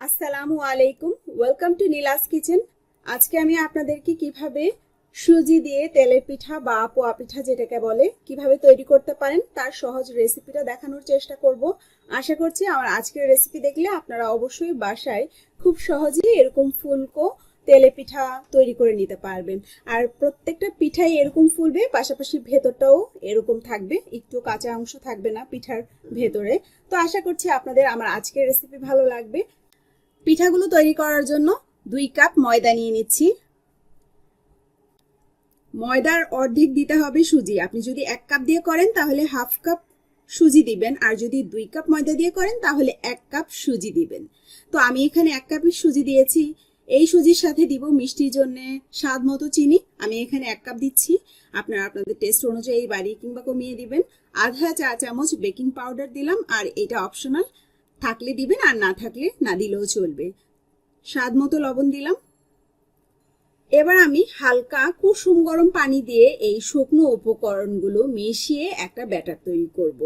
আসসালামু আলাইকুম welcome to Neela's kitchen আজকে আমি আপনাদেরকে কীভাবে সুজি দিয়ে তেলের পিঠা বা পোয়া পিঠা যেটাকে বলে, কীভাবে তৈরি করতে পারেন, তার সহজ রেসিপিটা দেখানোর চেষ্টা করব। আশা করছি আমার আজকের রেসিপি দেখলে আপনারা অবশ্যই বাসায় খুব সহজেই এরকম ফুলকো তেলে পিঠা তৈরি করে নিতে পারবেন। আর প্রত্যেকটা পিঠাই এরকম ফুলবে, পাশাপাশি ভেতরটাও এরকম থাকবে, একটু কাঁচা অংশ থাকবে না পিঠার ভেতরে। তো আশা করছি আপনাদের আমার আজকের রেসিপি ভালো লাগবে। পিঠাগুলো তৈরি করার জন্য দুই কাপ ময়দা নিয়ে নিচ্ছি। ময়দার অর্ধেক দিতে হবে সুজি। আপনি যদি এক কাপ দিয়ে করেন, তাহলে হাফ কাপ সুজি দিবেন। আর যদি দুই কাপ ময়দা দিয়ে করেন, তাহলে এক কাপ সুজি দিবেন। তো আমি এখানে এক কাপের সুজি দিয়েছি। এই সুজির সাথে দিব মিষ্টির জন্য স্বাদ মতো চিনি। আমি এখানে এক কাপ দিচ্ছি। আপনারা আপনাদের টেস্ট অনুযায়ী বাড়িয়ে কিংবা কমিয়ে দিবেন। আধা চা চামচ বেকিং পাউডার দিলাম। আর এটা অপশনাল থাকলে দিবেন আর না থাকলে না দিলেও চলবে। স্বাদ মতো লবণ দিলাম। এবার আমি হালকা কুসুম গরম পানি দিয়ে এই শুকনো উপকরণগুলো মিশিয়ে একটা ব্যাটার তৈরি করব।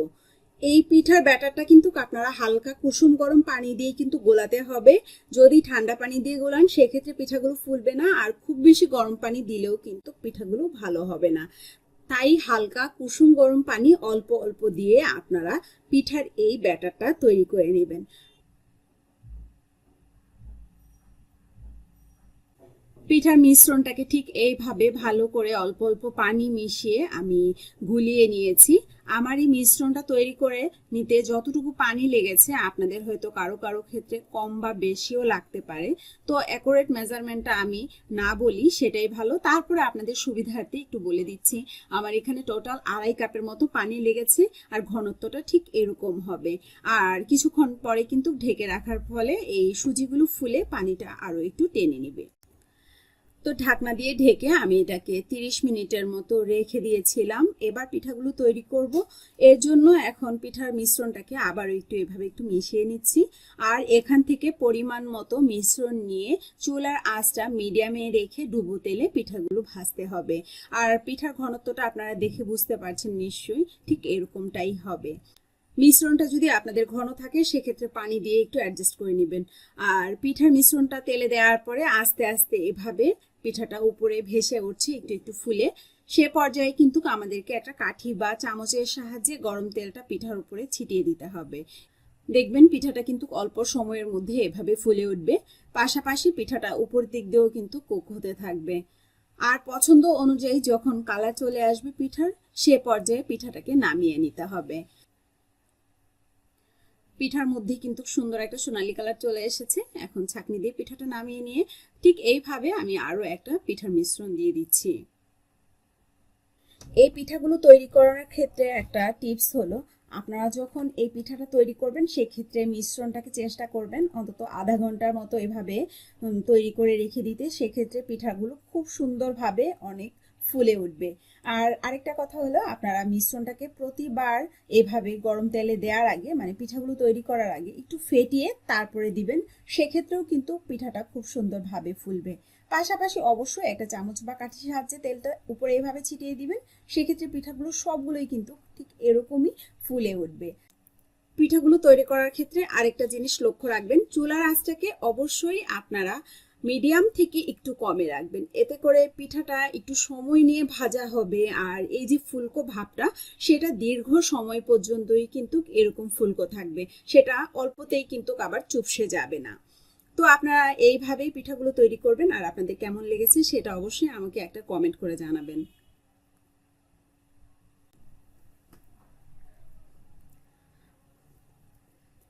এই পিঠার ব্যাটারটা কিন্তু আপনারা হালকা কুসুম গরম পানি দিয়ে কিন্তু গোলাতে হবে। যদি ঠান্ডা পানি দিয়ে গোলান, সেক্ষেত্রে পিঠাগুলো ফুলবে না আর খুব বেশি গরম পানি দিলেও কিন্তু পিঠাগুলো ভালো হবে না। তাই হালকা কুসুম গরম পানি অল্প অল্প দিয়ে আপনারা পিঠার এই ব্যাটারটা তৈরি করে নেবেন। পিঠার মিশ্রণটাকে ঠিক এইভাবে ভালো করে অল্প অল্প পানি মিশিয়ে আমি গুলিয়ে নিয়েছি। আমার এই মিশ্রণটা তৈরি করে নিতে যতটুকু পানি লেগেছে আপনাদের হয়তো কারও কারও ক্ষেত্রে কম বা বেশিও লাগতে পারে। তো অ্যাকোরেট মেজারমেন্টটা আমি না বলি, সেটাই ভালো। তারপরে আপনাদের সুবিধার্থে একটু বলে দিচ্ছি, আমার এখানে টোটাল আড়াই কাপের মতো পানি লেগেছে আর ঘনত্বটা ঠিক এরকম হবে। আর কিছুক্ষণ পরে কিন্তু ঢেকে রাখার ফলে এই সুজিগুলো ফুলে পানিটা আরও একটু টেনে নেবে। তো ঢাকনা দিয়ে ঢেকে আমি এটাকে 30 মিনিটের মতো রেখে দিয়েছিলাম। এবার পিঠাগুলো তৈরি করব। এর জন্য এখন পিঠার মিশ্রণটাকে আবার একটু এভাবে একটু মিশিয়ে নিচ্ছি। আর এখান থেকে পরিমাণ মতো মিশ্রণ নিয়ে চুলার আঁচটা মিডিয়ামে রেখে ডুবো তেলে পিঠাগুলো ভাজতে হবে। আর পিঠার ঘনত্বটা আপনারা দেখে বুঝতে পারছেন নিশ্চয়ই ঠিক এরকমটাই হবে। মিশ্রণটা যদি আপনাদের ঘন থাকে, সেক্ষেত্রে পানি দিয়ে একটু অ্যাডজাস্ট করে নেবেন। আর পিঠার মিশ্রণটা তেলে দেওয়ার পরে আস্তে আস্তে এভাবে পিঠাটা উপরে ভেসে উঠছে, একটু একটু ফুলে। সে পর্যায়ে কিন্তু আমাদেরকে একটা কাঠি বা চামচের সাহায্যে গরম তেলটা পিঠার উপরে ছিটিয়ে দিতে হবে। দেখবেন পিঠাটা কিন্তু অল্প সময়ের মধ্যে এভাবে ফুলে উঠবে। পাশাপাশি পিঠাটা উপর দিক দিয়েও কিন্তু কোক হতে থাকবে। আর পছন্দ অনুযায়ী যখন কালার চলে আসবে পিঠার, সে পর্যায়ে পিঠাটাকে নামিয়ে নিতে হবে। পিঠার মধ্যে কিন্তু সুন্দর একটা সোনালি কালার চলে এসেছে। এখন ছাকনি দিয়ে পিঠাটা নামিয়ে নিয়ে ঠিক এইভাবে আমি আরও একটা পিঠার মিশ্রণ দিয়ে দিচ্ছি। এই পিঠাগুলো তৈরি করার ক্ষেত্রে একটা টিপস হলো, আপনারা যখন এই পিঠাটা তৈরি করবেন সেক্ষেত্রে মিশ্রণটাকে চেষ্টা করবেন অন্তত আধা ঘণ্টার মতো এভাবে তৈরি করে রেখে দিতে। সেক্ষেত্রে পিঠাগুলো খুব সুন্দরভাবে অনেক ফুলে উঠবে। আর আরেকটা কথা হলো, আপনারা মিশ্রণটাকে প্রতিবার এভাবে গরম তেলে দেওয়ার আগে মানে পিঠাগুলো তৈরি করার আগে একটু ফেটিয়ে তারপরে দিবেন। সেক্ষেত্রেও কিন্তু পিঠাটা খুব সুন্দরভাবে ফুলবে। পাশাপাশি অবশ্যই একটা চামচ বা কাঠির সাহায্যে তেলটা উপরে এভাবে ছিটিয়ে দিবেন। সেক্ষেত্রে পিঠাগুলো সবগুলোই কিন্তু ঠিক এরকমই ফুলে উঠবে। পিঠাগুলো তৈরি করার ক্ষেত্রে আরেকটা জিনিস লক্ষ্য রাখবেন, চুলার আঁচটাকে অবশ্যই আপনারা মিডিয়াম থেকে একটু কমে রাখবেন। এতে করে পিঠাটা একটু সময় নিয়ে ভাজা হবে আর এই যে ফুলকো ভাবটা, সেটা দীর্ঘ সময় পর্যন্তই কিন্তু এরকম ফুলকো থাকবে। সেটা অল্পতেই কিন্তু আবার চুপসে যাবে না। তো আপনারা এইভাবেই পিঠাগুলো তৈরি করবেন আর আপনাদের কেমন লেগেছে সেটা অবশ্যই আমাকে একটা কমেন্ট করে জানাবেন।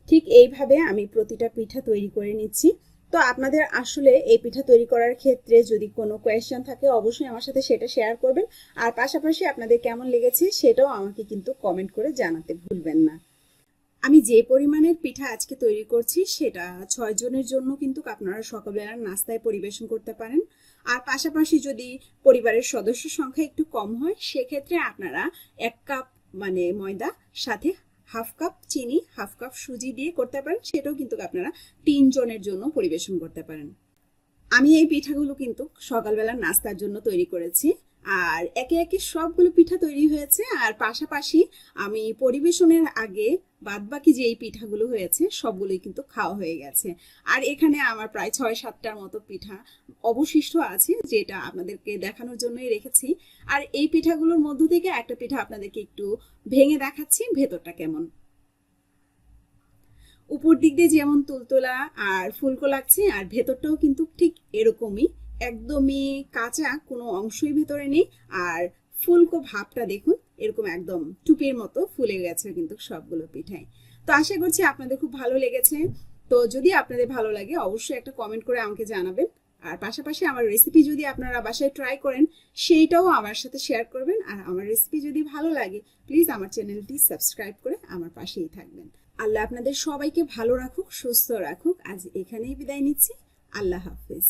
ঠিক এইভাবে আমি প্রতিটা পিঠা তৈরি করে নিচ্ছি। তো আপনাদের আসলে এই পিঠা তৈরি করার ক্ষেত্রে যদি কোনো কোয়েশ্চেন থাকে, অবশ্যই আমার সাথে সেটা শেয়ার করবেন। আর পাশাপাশি আপনাদের কেমন লেগেছে সেটাও আমাকে কিন্তু কমেন্ট করে জানাতে ভুলবেন না। আমি যে পরিমাণের পিঠা আজকে তৈরি করছি, সেটা ছয় জনের জন্য কিন্তু আপনারা সকালবেলার নাস্তায় পরিবেশন করতে পারেন। আর পাশাপাশি যদি পরিবারের সদস্য সংখ্যা একটু কম হয়, সেক্ষেত্রে আপনারা এক কাপ মানে ময়দা, সাথে হাফ কাপ চিনি, হাফ কাপ সুজি দিয়ে করতে পারেন। সেটাও কিন্তু আপনারা তিনজনের জন্য পরিবেশন করতে পারেন। আমি এই পিঠাগুলো কিন্তু সকালবেলা নাস্তার জন্য তৈরি করেছি। আর একে একে সবগুলো পিঠা তৈরি হয়েছে, আর পাশাপাশি আমি পরিবেশনের আগে বাদবাকি যে এই পিঠাগুলো হয়েছে, সবগুলোই কিন্তু খাওয়া হয়ে গেছে। আর এখানে আমার প্রায় ছয় সাতটার মতো পিঠা অবশিষ্ট আছে, যেটা আপনাদেরকে দেখানোর জন্যই রেখেছি। আর এই পিঠাগুলোর মধ্য থেকে একটা পিঠা আপনাদেরকে একটু ভেঙে দেখাচ্ছি, ভেতরটা কেমন? উপর দিক দিয়ে যেমন তুলতোলা আর ফুলকো লাগছে, আর ভেতরটাও কিন্তু ঠিক এরকমই। একদমই কাঁচা কোনো অংশই ভেতরে নেই। আর ফুলকো ভাবটা দেখুন, এরকম একদম টুপির মতো ফুলে গেছে কিন্তু সবগুলো পিঠাই তো আশা করছি আপনাদের খুব ভালো লেগেছে। তো যদি আপনাদের ভালো লাগে, অবশ্যই একটা কমেন্ট করে আমাকে জানাবেন। আর পাশাপাশি আমার রেসিপি যদি আপনারা বাসায় ট্রাই করেন, সেইটাও আমার সাথে শেয়ার করবেন। আর আমার রেসিপি যদি ভালো লাগে প্লিজ আমার চ্যানেলটি সাবস্ক্রাইব করে আমার পাশেই থাকবেন। আল্লাহ আপনাদের সবাইকে ভালো রাখুক, সুস্থ রাখুক। আজ এখানেই বিদায় নিচ্ছি। আল্লাহ হাফিজ।